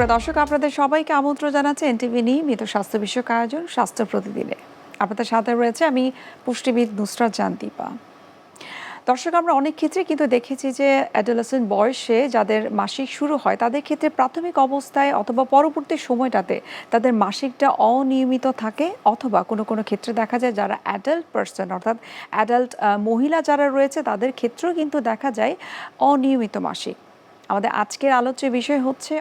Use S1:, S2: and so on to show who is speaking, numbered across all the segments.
S1: সুপ্রিয় দর্শক, আপনাদের সবাইকে আমন্ত্রণ জানাচ্ছি এনটিভি নিয়মিত স্বাস্থ্য বিষয়ক আয়োজন, স্বাস্থ্য প্রতিদিনে। আপনাদের সাথে রয়েছে আমি পুষ্টিবিদ নুসরাত জানদীপা। দর্শক, আমরা অনেক ক্ষেত্রে কিন্তু দেখেছি যে অ্যাডোলেসেন্ট বয়সে যাদের মাসিক শুরু হয়, তাদের ক্ষেত্রে প্রাথমিক অবস্থায় অথবা পরবর্তী সময়টাতে তাদের মাসিকটা অনিয়মিত থাকে অথবা কোনো কোনো ক্ষেত্রে দেখা যায় যারা অ্যাডাল্ট পার্সন, অর্থাৎ অ্যাডাল্ট মহিলা যারা রয়েছে, তাদের ক্ষেত্রেও কিন্তু দেখা যায় অনিয়মিত মাসিক। আমাদের আজকের আলোচ্য বিষয় হচ্ছে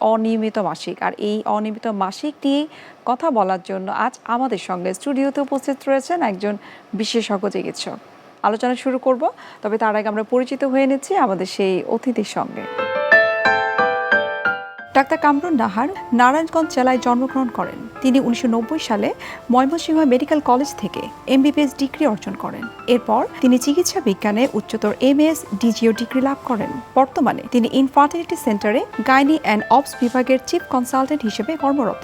S1: অনিয়মিত মাসিক। আর এই অনিয়মিত মাসিক নিয়ে কথা বলার জন্য আজ আমাদের সঙ্গে স্টুডিওতে উপস্থিত রয়েছেন একজন বিশেষজ্ঞ চিকিৎসক। আলোচনা শুরু করব, তবে তার আগে আমরা পরিচিত হয়ে নিচ্ছি আমাদের সেই অতিথির সঙ্গে। ডাক্তার কামরুন নাহার নারায়ণগঞ্জ জেলায় জন্মগ্রহণ করেন। তিনি উনিশশো নব্বই সালে ময়মনসিংহ মেডিকেল কলেজ থেকে এমবিবিএস ডিগ্রি অর্জন করেন। এরপর তিনি চিকিৎসা বিজ্ঞানে উচ্চতর এম এস ডিজিও ডিগ্রি লাভ করেন। বর্তমানে তিনি ইনফার্টিলিটি সেন্টারে গাইনি অ্যান্ড অবস বিভাগের চিফ কনসালটেন্ট হিসেবে কর্মরত।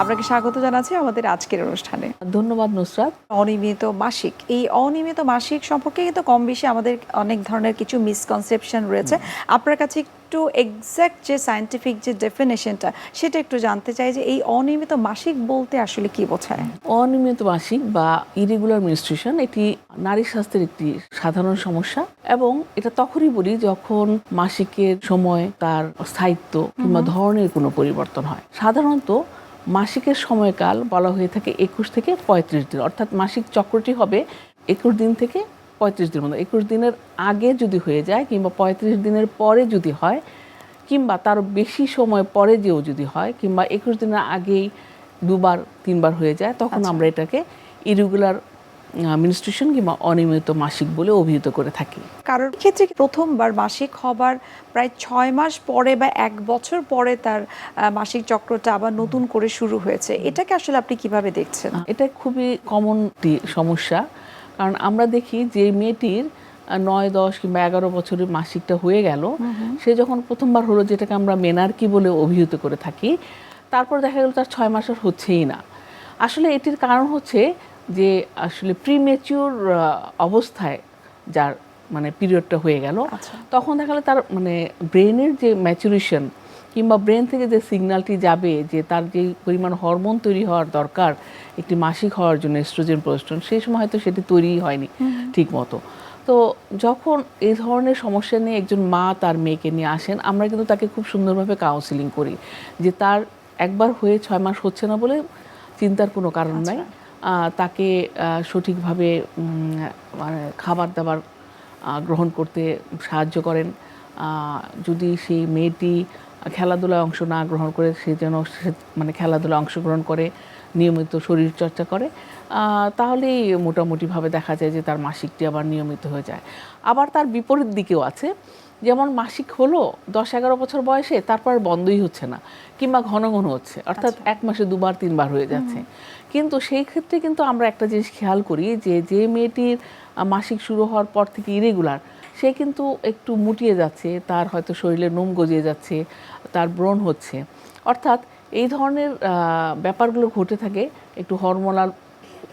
S1: আপনাকে স্বাগত জানাচ্ছি আমাদের আজকের অনুষ্ঠানে।
S2: ধন্যবাদ নুসরাত।
S1: অনিয়মিত মাসিক। এই অনিয়মিত মাসিক সম্পর্কে কিন্তু কম বেশি আমাদের অনেক ধরনের কিছু মিসকনসেপশন রয়েছে। আপনার কাছে একটু এক্স্যাক্ট যে সায়েন্টিফিক যে ডেফিনেশনটা সেটা একটু জানতে চাই যে এই অনিয়মিত মাসিক বলতে আসলে কি বোঝায়?
S2: অনিয়মিত মাসিক বা ইরেগুলার মিনিস্ট্রেশন এটি নারী স্বাস্থ্যের একটি সাধারণ সমস্যা এবং এটা তখনই বলি যখন মাসিকের সময় তার স্থায়িত্ব কিংবা ধরনের কোনো পরিবর্তন হয়। সাধারণত মাসিকের সময়কাল বলা হয়ে থাকে একুশ থেকে পঁয়ত্রিশ দিন। অর্থাৎ মাসিক চক্রটি হবে একুশ দিন থেকে পঁয়ত্রিশ দিন মধ্যে। একুশ দিনের আগে যদি হয়ে যায় কিংবা পঁয়ত্রিশ দিনের পরে যদি হয় কিংবা তার বেশি সময় পরে যেও যদি হয় কিংবা একুশ দিনের আগেই দুবার তিনবার হয়ে যায় তখন আমরা এটাকে ইরেগুলার মিনিস্ট্রেশন কিংবা অনিয়মিত মাসিক বলে অভিহিত করে থাকি।
S1: কারোর ক্ষেত্রে প্রথমবার মাসিক হবার প্রায় ছয় মাস পরে বা এক বছর পরে তার মাসিক চক্রটা আবার নতুন করে শুরু হয়েছে এটাকে আসলে আপনি কীভাবে দেখছেন?
S2: এটা খুবই কমন সমস্যা। কারণ আমরা দেখি যে মেয়েটির নয় দশ কিংবা এগারো বছরের মাসিকটা হয়ে গেল। সে যখন প্রথমবার হলো যেটাকে আমরা মেনার্কি বলে অভিহিত করে থাকি তারপর দেখা গেল তার ছয় মাস আর হচ্ছেই না। আসলে এটির কারণ হচ্ছে যে আসলে প্রিমেচিওর অবস্থায় যার মানে পিরিয়ডটা হয়ে গেল
S1: আচ্ছা।
S2: তখন দেখা গেলো তার মানে ব্রেনের যে ম্যাচুরেশন কিংবা ব্রেন থেকে যে সিগন্যালটি যাবে যে তার যে পরিমাণ হরমোন তৈরি হওয়ার দরকার একটি মাসিক হওয়ার জন্য এস্ট্রোজেন প্রোস্টন সেই সময় হয়তো সেটি তৈরিই হয়নি ঠিক মতো। তো যখন এই ধরনের সমস্যা নিয়ে একজন মা তার মেয়েকে নিয়ে আসেন আমরা কিন্তু তাকে খুব সুন্দরভাবে কাউন্সিলিং করি যে তার একবার হয়ে ছয় মাস হচ্ছে না বলে চিন্তার কোনো কারণ নাই। আহ, তাকে সঠিকভাবে মানে খাবার দাবার গ্রহণ করতে সাহায্য করেন। যদি সেই মেয়েটি খেলাধুলায় অংশ না গ্রহণ করে সে যেন মানে খেলাধুলায় অংশগ্রহণ করে নিয়মিত শরীর চর্চা করে তাহলেই মোটামুটিভাবে দেখা যায় যে তার মাসিকটি আবার নিয়মিত হয়ে যায়। আবার তার বিপরীত দিকেও আছে। যেমন মাসিক হলো দশ এগারো বছর বয়সে তারপর বন্ধই হচ্ছে না কিংবা ঘন ঘন হচ্ছে। অর্থাৎ এক মাসে দুবার তিনবার হয়ে যাচ্ছে। কিন্তু সেই ক্ষেত্রে কিন্তু আমরা একটা জিনিস খেয়াল করি যে যে মেয়েটির মাসিক শুরু হওয়ার পর থেকে ইরেগুলার সে কিন্তু একটু মুটিয়ে যাচ্ছে তার হয়তো শরীরে নোম গজিয়ে যাচ্ছে তার ব্রণ হচ্ছে। অর্থাৎ এই ধরনের ব্যাপারগুলো ঘটে থাকে একটু হরমোনাল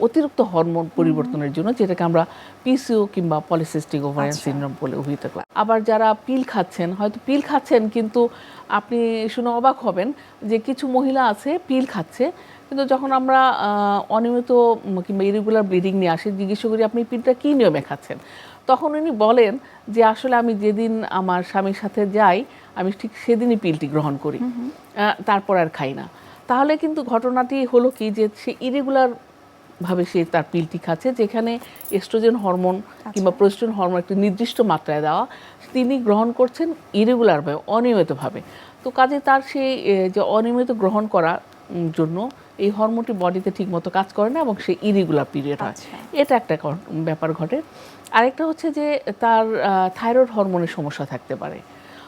S2: অতিরিক্ত হরমোন পরিবর্তনের জন্য যেটাকে আমরা পিসিও কিংবা পলিসিস্টিক ওভারিয়ান সিনড্রোম বলে অভিহিত করি। আবার যারা পিল খাচ্ছেন হয়তো পিল খাচ্ছেন কিন্তু আপনি শুনে অবাক হবেন যে কিছু মহিলা আছে পিল খাচ্ছে কিন্তু যখন আমরা অনিয়মিত কিংবা ইরেগুলার ব্লিডিং নিয়ে আসি জিজ্ঞেস করি আপনি পিলটা কী নিয়মে খাচ্ছেন? তখন উনি বলেন যে আসলে আমি যেদিন আমার স্বামীর সাথে যাই আমি ঠিক সেদিনই পিলটি গ্রহণ করি। তারপর আর খাই না। তাহলে কিন্তু ঘটনাটি হলো কি যে সে ইরেগুলার ভাবে সে তার পিলটি খাচ্ছে যেখানে এস্ট্রোজেন হরমোন কিংবা প্রোস্টোজেন হরমোন একটি নির্দিষ্ট মাত্রায় দেওয়া তিনি গ্রহণ করছেন ইরেগুলারভাবে অনিয়মিতভাবে তো কাজে তার সেই যে অনিয়মিত গ্রহণ করার জন্য এই হরমোনটি বডিতে ঠিকমতো কাজ করে না এবং সে ইরেগুলার পিরিয়ড হয়।
S1: আচ্ছা।
S2: এটা একটা ব্যাপার ঘটে। আরেকটা হচ্ছে যে তার থাইরয়েড হরমোনের সমস্যা থাকতে পারে।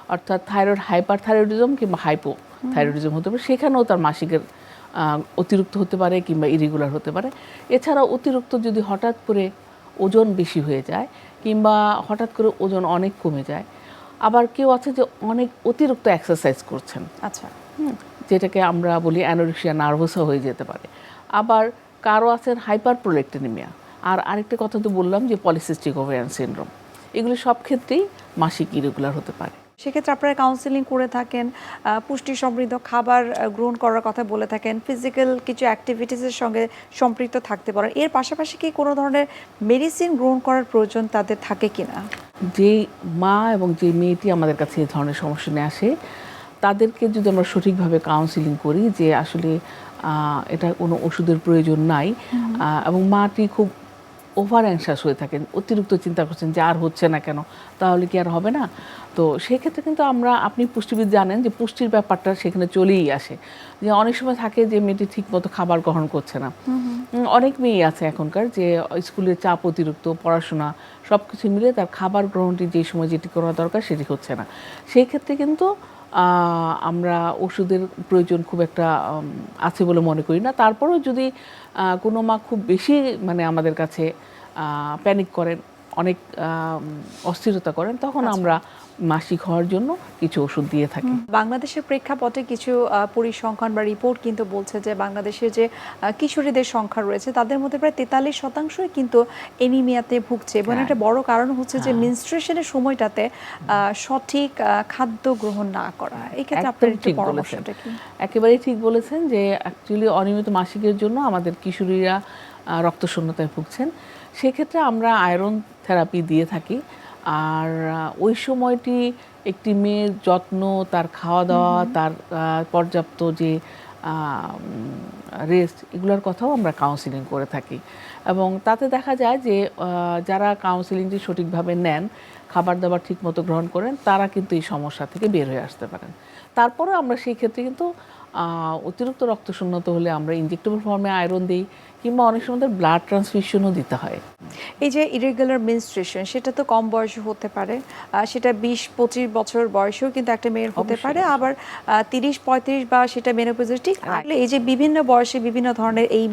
S2: অর্থাৎ থাইরয়েড হাইপার থাইরয়েডিজম কিংবা হাইপো থাইরয়েডিজম হতে পারে। সেখানেও তার মাসিকের অতিরিক্ত হতে পারে কিংবা ইরেগুলার হতে পারে। এছাড়া অতিরিক্ত যদি হঠাৎ করে ওজন বেশি হয়ে যায় কিংবা হঠাৎ করে ওজন অনেক কমে যায় আবার কেউ আছে যে অনেক অতিরিক্ত এক্সারসাইজ করছেন।
S1: আচ্ছা।
S2: হুম, যেটাকে আমরা বলি অ্যানোরিক্সিয়া নার্ভাসও হয়ে যেতে পারে। আবার কারও আছেন হাইপার প্রোলেক্টেনিমিয়া আর আরেকটা কথা তো বললাম যে পলিসিস্টিক ওভেরিয়ান সিনড্রোম। এগুলো সব ক্ষেত্রেই মাসিক ইরেগুলার হতে পারে।
S1: সেক্ষেত্রে আপনারা কাউন্সিলিং করে থাকেন পুষ্টি সমৃদ্ধ খাবার গ্রহণ করার কথা বলে থাকেন ফিজিক্যাল কিছু অ্যাক্টিভিটিসের সঙ্গে সম্পৃক্ত থাকতে পারেন। এর পাশাপাশি কি কোনো ধরনের মেডিসিন গ্রহণ করার প্রয়োজন তাদের থাকে কিনা?
S2: যে মা এবং যে মেয়েটি আমাদের কাছে এই ধরনের সমস্যা নিয়ে আসে তাদেরকে যদি আমরা সঠিকভাবে কাউন্সিলিং করি যে আসলে এটা কোনো ওষুধের প্রয়োজন নাই এবং মাটি খুব ওভার অ্যাংশাস হয়ে থাকেন অতিরিক্ত চিন্তা করছেন যে আর হচ্ছে না কেন তাহলে কি আর হবে না? তো সেক্ষেত্রে কিন্তু আমরা আপনি পুষ্টিবিদ জানেন যে পুষ্টির ব্যাপারটা সেখানে চলেই আসে। যে অনেক সময় থাকে যে মেয়েটি ঠিকমতো খাবার গ্রহণ করছে না। অনেক মেয়ে আছে এখনকার যে স্কুলের চাপ অতিরিক্ত পড়াশোনা সব কিছু মিলে তার খাবার গ্রহণটি যে সময় যেটি করা দরকার সেটি হচ্ছে না। সেই ক্ষেত্রে কিন্তু আমরা ওষুধের প্রয়োজন খুব একটা আছে বলে মনে করি না। তারপরেও যদি কোনো মা খুব বেশি মানে আমাদের কাছে প্যানিক করেন অনেক অস্থিরতা করেন তখন আমরা মাসিক হওয়ার জন্য কিছু ওষুধ দিয়ে থাকি।
S1: বাংলাদেশের প্রেক্ষাপটে কিছু পরিসংখ্যান বা রিপোর্ট কিন্তু বলছে যে বাংলাদেশে যে কিশোরীদের সংখ্যা রয়েছে তাদের মধ্যে প্রায় তেতাল্লিশ শতাংশই কিন্তু এনিমিয়াতে ভুগছে। এবং
S2: হ্যাঁ।
S1: একটা বড় কারণ হচ্ছে যে মিনস্ট্রেশনের সময়টাতে আহ, সঠিক খাদ্য গ্রহণ না করা। এই ক্ষেত্রে আপনার একটু পরামর্শটা কি?
S2: একেবারেই ঠিক বলেছেন যে অ্যাকচুয়ালি অনিয়মিত মাসিকের জন্য আমাদের কিশোরীরা রক্তশূন্যতায় ভুগছেন। সেক্ষেত্রে আমরা আয়রন থেরাপি দিয়ে থাকি। আর ওই সময়টি একটি মেয়ের যত্ন তার খাওয়া দাওয়া তার পর্যাপ্ত যে রেস্ট এগুলোর কথাও আমরা কাউন্সিলিং করে থাকি। এবং তাতে দেখা যায় যে যারা কাউন্সিলিংটি সঠিকভাবে নেন খাবার দাবার ঠিকমতো গ্রহণ করেন তারা কিন্তু এই সমস্যা থেকে বের হয়ে আসতে পারেন। তারপরে আমরা সেই ক্ষেত্রে কিন্তু অতিরিক্ত রক্ত রক্তশূন্যতা হলে আমরা ইনজেক্টেবল ফর্মে আয়রন দিই কিংবা অনেক সময় ব্লাড ট্রান্সফিউশনও দিতে হয়।
S1: এই যে ইরেগুলার মেনস্ট্রেশন সেটা তো কম বয়সে হতে পারে। সেটা বিশ পঁচিশ বছর বয়সেও কিন্তু একটা মেয়ের হতে পারে। আবার তিরিশ পঁয়ত্রিশ বা সেটা মেনোপজের ঠিক এই যে বিভিন্ন বয়সে বিভিন্ন ধরনের এই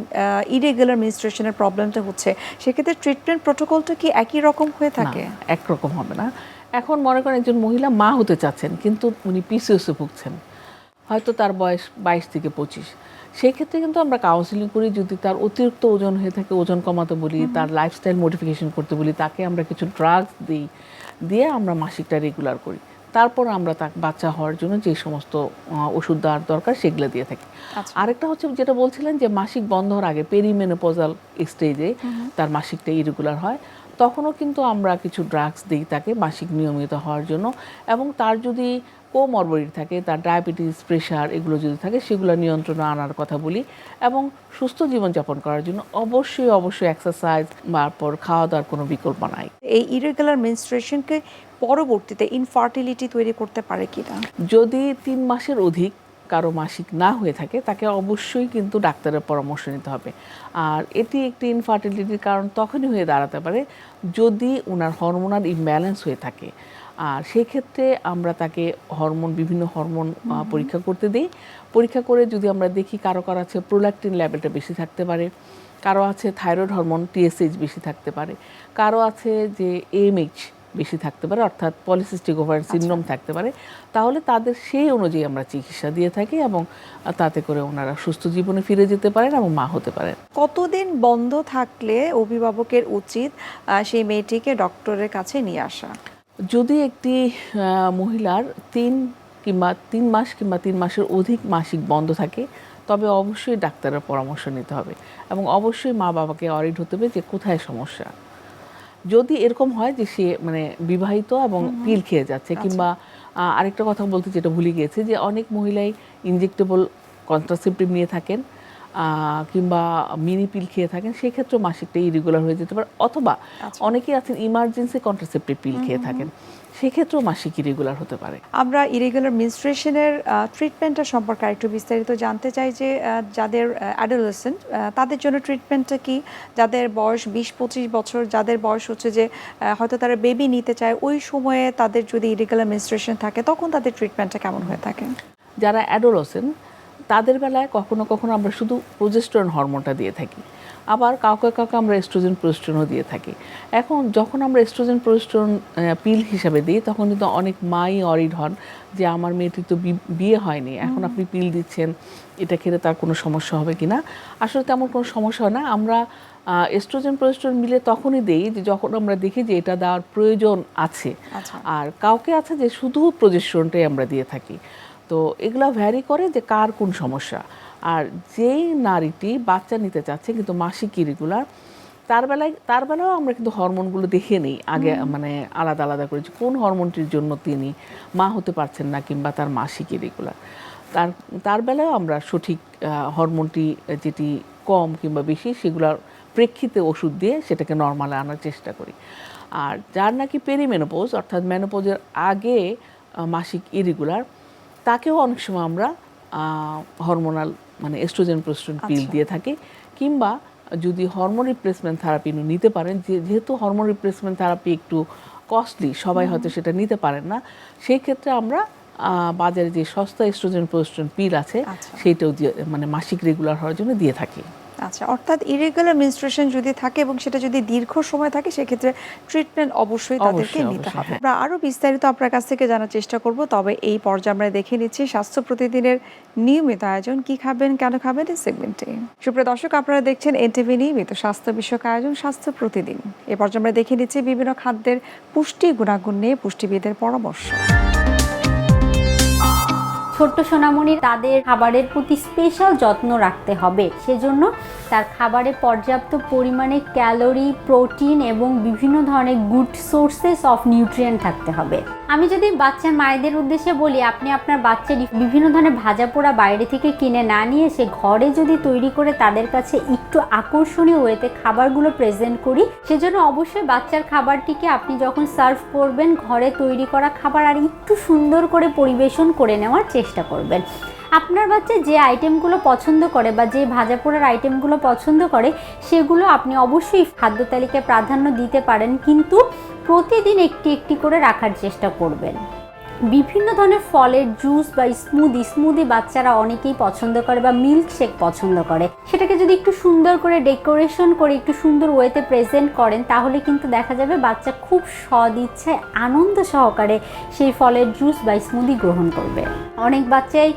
S1: ইরেগুলার মেনস্ট্রেশনের প্রবলেমটা হচ্ছে সেক্ষেত্রে ট্রিটমেন্ট প্রোটোকলটা কি একই রকম হয়ে থাকে?
S2: একরকম হবে না। এখন মনে করেন একজন মহিলা মা হতে চাচ্ছেন কিন্তু উনি পিসিওসে ভুগছেন। হয়তো তার বয়স বাইশ থেকে পঁচিশ। সেই ক্ষেত্রে কিন্তু আমরা কাউন্সিলিং করি যদি তার অতিরিক্ত ওজন হয়ে থাকে ওজন কমাতে বলি তার লাইফস্টাইল মডিফিকেশন করতে বলি তাকে আমরা কিছু ড্রাগস দিই দিয়ে আমরা মাসিকটা রেগুলার করি। তারপর আমরা তাকে বাচ্চা হওয়ার জন্য যে সমস্ত ওষুধ দেওয়ার দরকার সেগুলো দিয়ে থাকি।
S1: আচ্ছা।
S2: আরেকটা হচ্ছে যেটা বলছিলেন যে মাসিক বন্ধ হওয়ার আগে পেরিমেনোপজাল স্টেজে তার মাসিকটা ইরেগুলার হয়। তখনও কিন্তু আমরা কিছু ড্রাগস দিই তাকে মাসিক নিয়মিত হওয়ার জন্য এবং তার যদি কোমরবরিটি থাকে তার ডায়াবেটিস প্রেশার এগুলো যদি থাকে সেগুলো নিয়ন্ত্রণে আনার কথা বলি এবং সুস্থ জীবনযাপন করার জন্য অবশ্যই অবশ্যই এক্সারসাইজ তারপর খাওয়া দাওয়ার কোনো বিকল্প নাই।
S1: এই ইরেগুলার মেনস্ট্রেশনকে পরবর্তীতে ইনফার্টিলিটি তৈরি করতে পারে কিনা?
S2: যদি তিন মাসের অধিক কারও মাসিক না হয়ে থাকে তাকে অবশ্যই কিন্তু ডাক্তারের পরামর্শ নিতে হবে। আর এটি একটি ইনফার্টিলিটির কারণ তখনই হয়ে দাঁড়াতে পারে যদি ওনার হরমোনাল ইমব্যালেন্স হয়ে থাকে। আর সেক্ষেত্রে আমরা তাকে হরমোন বিভিন্ন হরমোন পরীক্ষা করতে দিই। পরীক্ষা করে যদি আমরা দেখি কারও কারও আছে প্রোল্যাক্টিন লেভেলটা বেশি থাকতে পারে কারও আছে থাইরয়েড হরমোন টিএসএইচ বেশি থাকতে পারে কারও আছে যে এমএইচ বেশি থাকতে পারে অর্থাৎ পলিসিস্টিক ওভারিয়ান সিনড্রোম থাকতে পারে তাহলে তাদের সেই অনুযায়ী আমরা চিকিৎসা দিয়ে থাকি এবং তাতে করে ওনারা সুস্থ জীবনে ফিরে যেতে পারেন এবং মা হতে পারেন।
S1: কতদিন বন্ধ থাকলে অভিভাবকের উচিত সেই মেয়েটিকে ডক্টরের কাছে নিয়ে আসা?
S2: যদি একটি মহিলার তিন কিংবা তিন মাস কিংবা তিন মাসের অধিক মাসিক বন্ধ থাকে তবে অবশ্যই ডাক্তারের পরামর্শ নিতে হবে এবং অবশ্যই মা বাবাকে অরিড হতে হবে যে কোথায় সমস্যা। যদি এরকম হয় যে সে মানে বিবাহিত এবং পিল খেয়ে যাচ্ছে কিংবা আরেকটা কথা বলতে যেটা ভুলে গিয়েছে যে অনেক মহিলাই ইনজেক্টেবল কন্ট্রাসেপটিভ নিয়ে থাকেন কিংবা মিনি পিল খেয়ে থাকেন সেক্ষেত্রেও মাসিকটা ইরেগুলার হয়ে যেতে পারে। অথবা অনেকেই আছেন ইমার্জেন্সি কন্ট্রাসেপ্টিভ পিল খেয়ে থাকেন। সেক্ষেত্রেও মাসিক ইরেগুলার হতে পারে।
S1: আমরা ইরেগুলার মিনস্ট্রেশনের ট্রিটমেন্টটা সম্পর্কে আরেকটু বিস্তারিত জানতে চাই যে যাদের অ্যাডোলেসেন্ট তাদের জন্য ট্রিটমেন্টটা কি? যাদের বয়স বিশ পঁচিশ বছর যাদের বয়স হচ্ছে যে হয়তো তারা বেবি নিতে চায় ওই সময়ে তাদের যদি ইরেগুলার মিনস্ট্রেশন থাকে তখন তাদের ট্রিটমেন্টটা কেমন হয়ে থাকে?
S2: যারা অ্যাডোলসেন তাদের বেলায় কখনো কখনো আমরা শুধু প্রোজেস্ট্রন হরমোনটা দিয়ে থাকি। আবার কাউকে কাউকে আমরা এস্ট্রোজেন প্রোজেস্ট্রনও দিয়ে থাকি। এখন যখন আমরা এস্ট্রোজেন প্রোজেস্ট্রন পিল হিসাবে দিই তখন কিন্তু অনেক মাই অরিড হন যে আমার মেয়েটির তো বিয়ে হয়নি। এখন আপনি পিল দিচ্ছেন এটা খেলে তার কোনো সমস্যা হবে কি না আসলে তেমন কোনো সমস্যা হয় না। আমরা এস্ট্রোজেন প্রোজেস্টেরন মিলে তখনই দেই যে যখন আমরা দেখি যে এটা দেওয়ার প্রয়োজন আছে।
S1: আচ্ছা।
S2: আর কাউকে আছে যে শুধু প্রজেস্ট্রনটাই আমরা দিয়ে থাকি। তো এগুলা ভ্যারি করে যে কার কোন সমস্যা। আর যেই নারীটি বাচ্চা নিতে চাচ্ছে কিন্তু মাসিক ইরেগুলার তার বেলায় তার বেলাও আমরা কিন্তু হরমোনগুলো দেখে নিই। আগে মানে আলাদা আলাদা করে যে কোন হরমোনটির জন্য তিনি মা হতে পারছেন না কিংবা তার মাসিক ইরেগুলার। তার তার বেলায় আমরা সঠিক হরমোনটি যেটি কম কিংবা বেশি সেগুলোর প্রেক্ষিতে ওষুধ দিয়ে সেটাকে নর্মালে আনার চেষ্টা করি। আর যার নাকি পেরিমেনোপোজ অর্থাৎ মেনোপোজের আগে মাসিক ইরেগুলার তাকেও অনেক সময় আমরা হরমোনাল মানে এস্ট্রোজেন প্রোস্ট্রন পিল। দিয়ে থাকি কিংবা যদি হরমোন রিপ্লেসমেন্ট থেরাপি নিতে পারেন যে যেহেতু হরমোন রিপ্লেসমেন্ট থেরাপি একটু কস্টলি সবাই হয়তো সেটা নিতে পারেন না সেই ক্ষেত্রে আমরা বাজারে যে সস্তা এস্ট্রোজেন প্রোস্ট্রন পিল আছে
S1: আচ্ছা।
S2: সেইটাও দিয়ে মানে মাসিক রেগুলার হওয়ার জন্য দিয়ে থাকি
S1: আচ্ছা অর্থাৎ ইরেগুলার মেনস্ট্রুয়েশন যদি থাকে এবং সেটা যদি দীর্ঘ সময় থাকে সেক্ষেত্রে ট্রিটমেন্ট অবশ্যই তাদেরকে নিতে হবে।
S2: হ্যাঁ।
S1: আমরা আরও বিস্তারিত আপনার কাছ থেকে জানার চেষ্টা করব তবে এই পর্যায়ে আমরা দেখে নিচ্ছি স্বাস্থ্য প্রতিদিনের নিয়মিত আয়োজন কি খাবেন কেন খাবেন এই সেগমেন্টে সুপ্রিয় দর্শক আপনারা দেখছেন এনটিভি নিয়মিত স্বাস্থ্য বিষয়ক আয়োজন স্বাস্থ্য প্রতিদিন। এ পর্যায়ে আমরা দেখে নিচ্ছি বিভিন্ন খাদ্যের পুষ্টি গুণাগুণ নিয়ে পুষ্টিবিদের পরামর্শ।
S3: ছোট্ট সোনামণি তাদের খাবারের প্রতি স্পেশাল যত্ন রাখতে হবে সেজন্য তার খাবারে পর্যাপ্ত পরিমাণে ক্যালোরি, প্রোটিন এবং বিভিন্ন ধরনের গুড সোর্সেস অফ নিউট্রিয়েন্ট থাকতে হবে। আমি যদি বাচ্চার মায়েদের উদ্দেশ্যে বলি, আপনি আপনার বাচ্চার বিভিন্ন ধরনের ভাজা পোড়া বাইরে থেকে কিনে না নিয়ে এসে ঘরে যদি তৈরি করে তাদের কাছে একটু আকর্ষণীয় ওয়েতে খাবারগুলো প্রেজেন্ট করি, সেজন্য অবশ্যই বাচ্চার খাবারটিকে আপনি যখন সার্ভ করবেন, ঘরে তৈরি করা খাবার আর একটু সুন্দর করে পরিবেশন করে নেওয়ার চেষ্টা করবেন। আপনার বাচ্চা যে আইটেমগুলো পছন্দ করে বা যে ভাজা পোড়ার আইটেমগুলো পছন্দ করে, সেগুলো আপনি অবশ্যই খাদ্য তালিকায় প্রাধান্য দিতে পারেন, কিন্তু প্রতিদিন একটি একটি করে রাখার চেষ্টা করবেন। বিভিন্ন ধরনের ফলের জুস বা স্মুদি স্মুদি বাচ্চারা অনেকেই পছন্দ করে বা মিল্ক শেক পছন্দ করে। সেটাকে যদি একটু সুন্দর করে ডেকোরেশন করে, একটু সুন্দর ওয়েতে প্রেজেন্ট করেন, তাহলে কিন্তু দেখা যাবে বাচ্চা খুব সদ ইচ্ছায় আনন্দ সহকারে সেই ফলের জুস বা স্মুদি গ্রহণ করবে। অনেক বাচ্চাই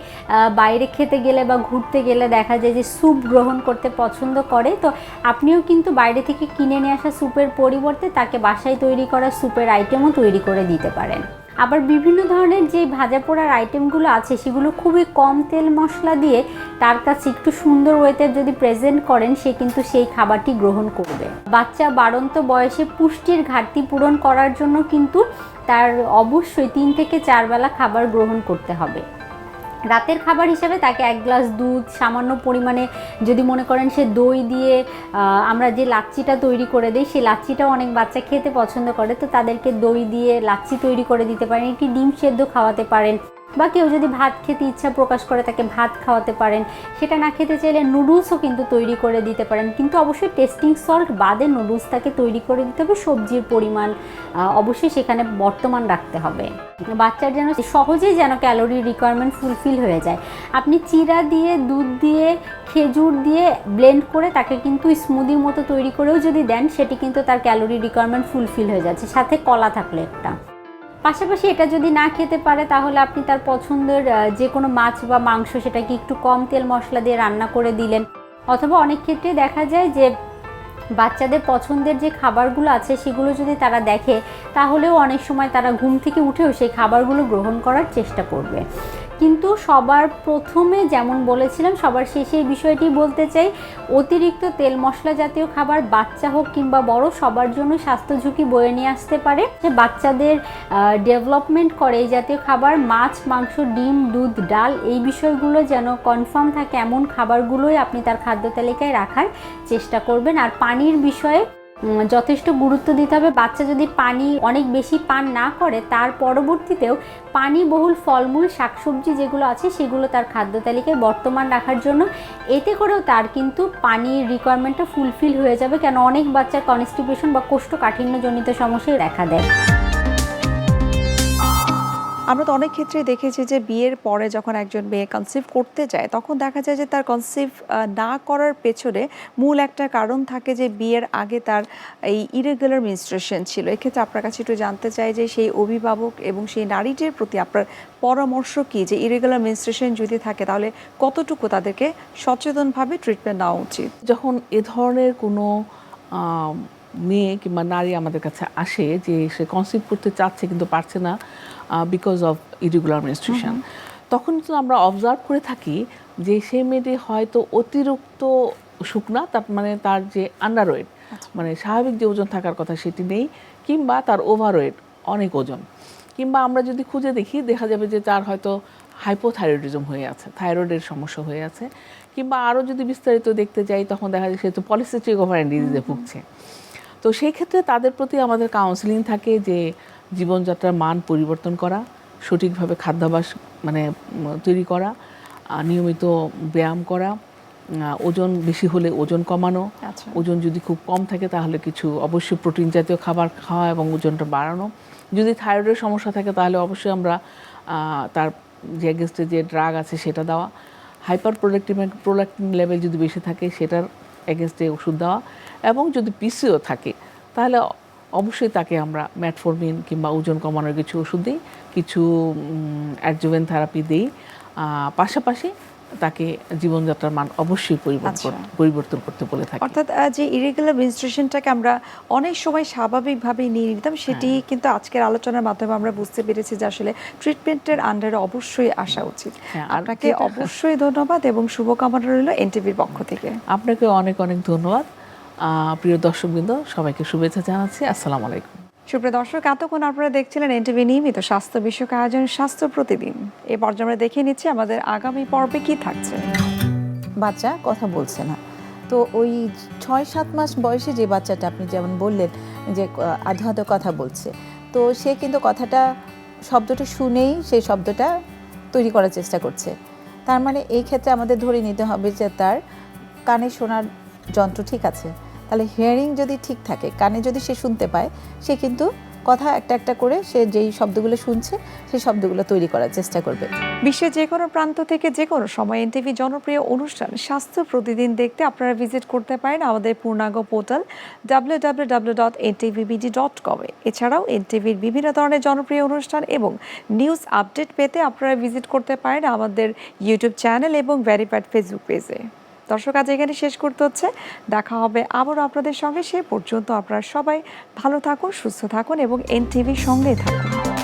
S3: বাইরে খেতে গেলে বা ঘুরতে গেলে দেখা যায় যে স্যুপ গ্রহণ করতে পছন্দ করে। তো আপনিও কিন্তু বাইরে থেকে কিনে নিয়ে আসা স্যুপের পরিবর্তে তাকে বাসায় তৈরি করা স্যুপের আইটেমও তৈরি করে দিতে পারেন। আবার বিভিন্ন ধরনের যে ভাজা পোড়ার আইটেমগুলো আছে, সেগুলো খুবই কম তেল মশলা দিয়ে তার কাছে একটু সুন্দর ওয়েতে যদি প্রেজেন্ট করেন, সে কিন্তু সেই খাবারটি গ্রহণ করবে। বাচ্চা বাড়ন্ত বয়সে পুষ্টির ঘাটতি পূরণ করার জন্য কিন্তু তার অবশ্যই তিন থেকে চার বেলা খাবার গ্রহণ করতে হবে। রাতের খাবার হিসেবে তাকে এক গ্লাস দুধ, সামান্য পরিমাণে যদি মনে করেন সে দই দিয়ে আমরা যে লাচ্চিটা তৈরি করে দিই, সেই লাচ্ছিটাও অনেক বাচ্চা খেতে পছন্দ করে, তো তাদেরকে দই দিয়ে লাচ্ছি তৈরি করে দিতে পারেন, একটি ডিম সেদ্ধ খাওয়াতে পারেন। বা কেউ যদি ভাত খেতে ইচ্ছা প্রকাশ করে তাকে ভাত খাওয়াতে পারেন, সেটা না খেতে চাইলে নুডলসও কিন্তু তৈরি করে দিতে পারেন। কিন্তু অবশ্যই টেস্টিং সল্ট বাদে নুডলস তাকে তৈরি করে দিতে হবে, সবজির পরিমাণ অবশ্যই সেখানে বর্তমান রাখতে হবে। বাচ্চার যেন সহজেই যেন ক্যালোরি রিকোয়ারমেন্ট ফুলফিল হয়ে যায়। আপনি চিরা দিয়ে, দুধ দিয়ে, খেজুর দিয়ে ব্লেন্ড করে তাকে কিন্তু স্মুদির মতো তৈরি করেও যদি দেন, সেটি কিন্তু তার ক্যালোরি রিকোয়ারমেন্ট ফুলফিল হয়ে যাচ্ছে। সাথে কলা থাকলে একটা। পাশাপাশি এটা যদি না খেতে পারে, তাহলে আপনি তার পছন্দের যে কোনো মাছ বা মাংস সেটাকে একটু কম তেল মশলা দিয়ে রান্না করে দিলেন। অথবা অনেক ক্ষেত্রে দেখা যায় যে বাচ্চাদের পছন্দের যে খাবারগুলো আছে, সেগুলো যদি তারা দেখে, তাহলেও অনেক সময় তারা ঘুম থেকে উঠেও সেই খাবারগুলো গ্রহণ করার চেষ্টা করবে। কিন্তু সবার প্রথমে যেমন বলেছিলাম, সবার শেষে এই বিষয়টি বলতে চাই, অতিরিক্ত তেল মশলা জাতীয় খাবার, বাচ্চা হোক কিংবা বড়, সবার জন্য স্বাস্থ্য ঝুঁকি বয়ে নিয়ে আসতে পারে। যে বাচ্চাদের ডেভেলপমেন্ট করে এই জাতীয় খাবার, মাছ, মাংস, ডিম, দুধ, ডাল, এই বিষয়গুলো যেন কনফার্ম থাকে এমন খাবারগুলোই আপনি তার খাদ্য তালিকায় রাখার চেষ্টা করবেন। আর পানির বিষয়ে যথেষ্ট গুরুত্ব দিতে হবে। বাচ্চা যদি পানি অনেক বেশি পান না করে, তার পরবর্তীতেও পানি বহুল ফলমূল, শাকসবজি যেগুলো আছে, সেগুলো তার খাদ্য তালিকায় বর্তমান রাখার জন্য। এতে করেও তার কিন্তু পানির রিকোয়ারমেন্টটা ফুলফিল হয়ে যাবে। কেন? অনেক বাচ্চার কনস্টিপেশন বা কোষ্ঠকাঠিন্যজনিত সমস্যায় দেখা দেয়।
S1: আমরা তো অনেক ক্ষেত্রে দেখেছি যে বিয়ের পরে যখন একজন মেয়ে কনসিভ করতে যায়, তখন দেখা যায় যে তার কনসিভ না করার পেছনে মূল একটা কারণ থাকে যে বিয়ের আগে তার এই ইরেগুলার মিনস্ট্রেশন ছিল। এক্ষেত্রে আপনার কাছে একটু জানতে চাই যে সেই অভিভাবক এবং সেই নারীটির প্রতি আপনার পরামর্শ কি, যে ইরেগুলার মিনস্ট্রেশন যদি থাকে তাহলে কতটুকু তাদেরকে সচেতনভাবে ট্রিটমেন্ট নেওয়া উচিত?
S2: যখন এ ধরনের কোনো মেয়ে কিংবা নারী আমাদের কাছে আসে যে সে কনসিভ করতে চাচ্ছে কিন্তু পারছে না বিকজ অফ ইরেগুলার মেনস্ট্রুশন তখন কিন্তু আমরা অবজার্ভ করে থাকি যে সেই মেয়েটি হয়তো অতিরিক্ত শুকনা তার মানে তার যে আন্ডারওয়েট মানে স্বাভাবিক যে ওজন থাকার কথা সেটি নেই কিংবা তার ওভারওয়েট অনেক ওজন। কিংবা আমরা যদি খুঁজে দেখি দেখা যাবে যে তার হয়তো হাইপোথাইরয়েডিজম হয়ে আছে থাইরয়েডের সমস্যা হয়ে আছে। কিংবা আরও যদি বিস্তারিত দেখতে যাই তখন দেখা যায় সে তো পলিসিস্টিক ওভারাইন ডিজিজে ভুগছে। তো সেই ক্ষেত্রে তাদের প্রতি আমাদের কাউন্সিলিং থাকে যে জীবনযাত্রার মান পরিবর্তন করা সঠিকভাবে খাদ্যাভ্যাস মানে তৈরি করা নিয়মিত ব্যায়াম করা ওজন বেশি হলে ওজন কমানো
S1: আচ্ছা।
S2: ওজন যদি খুব কম থাকে তাহলে কিছু অবশ্যই প্রোটিন জাতীয় খাবার খাওয়া এবং ওজনটা বাড়ানো। যদি থাইরয়েডের সমস্যা থাকে তাহলে অবশ্যই আমরা তার যে এগেনস্টে যে ড্রাগ আছে সেটা দেওয়া। হাইপার প্রোডাক্টিভ প্রোডাক্টিভ লেভেল যদি বেশি থাকে সেটার এগেনস্টে ওষুধ দেওয়া। এবং যদি পিসিও থাকে তাহলে অবশ্যই তাকে আমরা ম্যাটফরমিন কিংবা ওজন কমানোর কিছু ওষুধ দিই কিছু অ্যাডজুভেন থেরাপি দিই পাশাপাশি তাকে জীবনযাত্রার মান অবশ্যই পরিবর্তন
S1: আচ্ছা।
S2: পরিবর্তন করতে বলে থাকি।
S1: অর্থাৎ যে ইরেগুলার মেনস্ট্রেশনটাকে আমরা অনেক সময় স্বাভাবিকভাবেই নিয়ে নিতাম সেটি কিন্তু আজকের আলোচনার মাধ্যমে আমরা বুঝতে পেরেছি যে আসলে ট্রিটমেন্টের আন্ডারে অবশ্যই আসা উচিত।
S2: হ্যাঁ,
S1: আপনাকে অবশ্যই ধন্যবাদ এবং শুভকামনা রইল এনটিভির পক্ষ থেকে।
S2: আপনাকে অনেক অনেক ধন্যবাদ। প্রিয় দর্শকবৃন্দ, সবাইকে শুভেচ্ছা জানাচ্ছি। আসসালামু আলাইকুম।
S1: সুপ্রিয় দর্শক, এতক্ষণ আপনারা দেখছিলেন এনটিভি নিয়মিত স্বাস্থ্য বিষয়ক আয়োজন, স্বাস্থ্য প্রতিদিন। এই পর্যায়ে আমরা দেখে নিচ্ছি আমাদের আগামী পর্বে কি থাকছে।
S4: বাচ্চা কথা বলছে না। তো ওই ছয় সাত মাস বয়সে যে বাচ্চাটা আপনি যেমন বললেন যে আধো আধো কথা বলছে, তো সে কিন্তু কথাটা, শব্দটা শুনেই সেই শব্দটা তৈরি করার চেষ্টা করছে। তার মানে এই ক্ষেত্রে আমাদের ধরে নিতে হবে যে তার কানে শোনার যন্ত্র ঠিক আছে তাহলে হিয়ারিং যদি ঠিক থাকে, কানে যদি সে শুনতে পায়, সে কিন্তু কথা একটা একটা করে সে যেই শব্দগুলো শুনছে, সেই শব্দগুলো তৈরি করার চেষ্টা করবে।
S1: বিশ্বের যে কোনো প্রান্ত থেকে যে কোনো সময় এনটিভি জনপ্রিয় অনুষ্ঠান স্বাস্থ্য প্রতিদিন দেখতে আপনারা ভিজিট করতে পারেন আমাদের পূর্ণাঙ্গ portal W W W dot NTVBD dot কমে এছাড়াও এনটিভির বিভিন্ন ধরনের জনপ্রিয় অনুষ্ঠান এবং নিউজ আপডেট পেতে আপনারা ভিজিট করতে পারেন আমাদের ইউটিউব চ্যানেল এবং ভ্যারিপ্যাড ফেসবুক পেজে দর্শক, আজ এখানে শেষ করতে হচ্ছে। দেখা হবে আবারও আপনাদের সঙ্গে। সে পর্যন্ত আপনারা সবাই ভালো থাকুন, সুস্থ থাকুন এবং এনটিভির সঙ্গেই থাকুন।